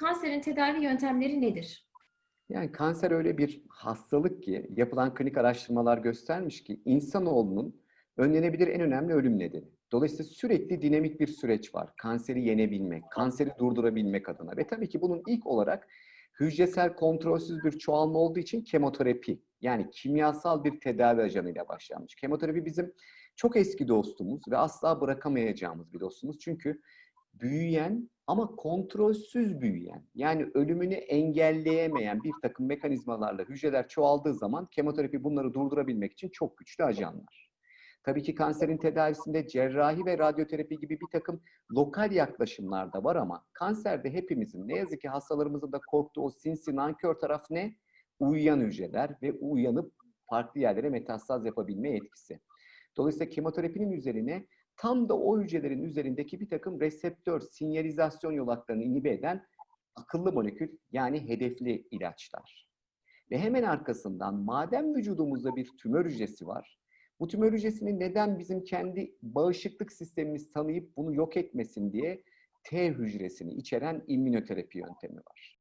kanserin tedavi yöntemleri nedir? Yani kanser öyle bir hastalık ki yapılan klinik araştırmalar göstermiş ki insanoğlunun önlenebilir en önemli ölüm nedeni. Dolayısıyla sürekli dinamik bir süreç var. Kanseri yenebilmek, kanseri durdurabilmek adına ve tabii ki bunun ilk olarak hücresel kontrolsüz bir çoğalma olduğu için kemoterapi yani kimyasal bir tedavi ajanıyla başlanmış. Kemoterapi bizim çok eski dostumuz ve asla bırakamayacağımız bir dostumuz. Çünkü büyüyen ama kontrolsüz büyüyen yani ölümünü engelleyemeyen bir takım mekanizmalarla hücreler çoğaldığı zaman kemoterapi bunları durdurabilmek için çok güçlü ajanlar. Tabii ki kanserin tedavisinde cerrahi ve radyoterapi gibi bir takım lokal yaklaşımlar da var ama kanserde hepimizin ne yazık ki hastalarımızın da korktuğu o sinsi nankör taraf ne? Uyuyan hücreler ve uyanıp farklı yerlere metastaz yapabilme etkisi. Dolayısıyla kemoterapinin üzerine tam da o hücrelerin üzerindeki bir takım reseptör, sinyalizasyon yolaklarını inhibe eden akıllı molekül yani hedefli ilaçlar. Ve hemen arkasından madem vücudumuzda bir tümör hücresi var, bu tümör hücresini neden bizim kendi bağışıklık sistemimiz tanıyıp bunu yok etmesin diye T hücresini içeren immünoterapi yöntemi var.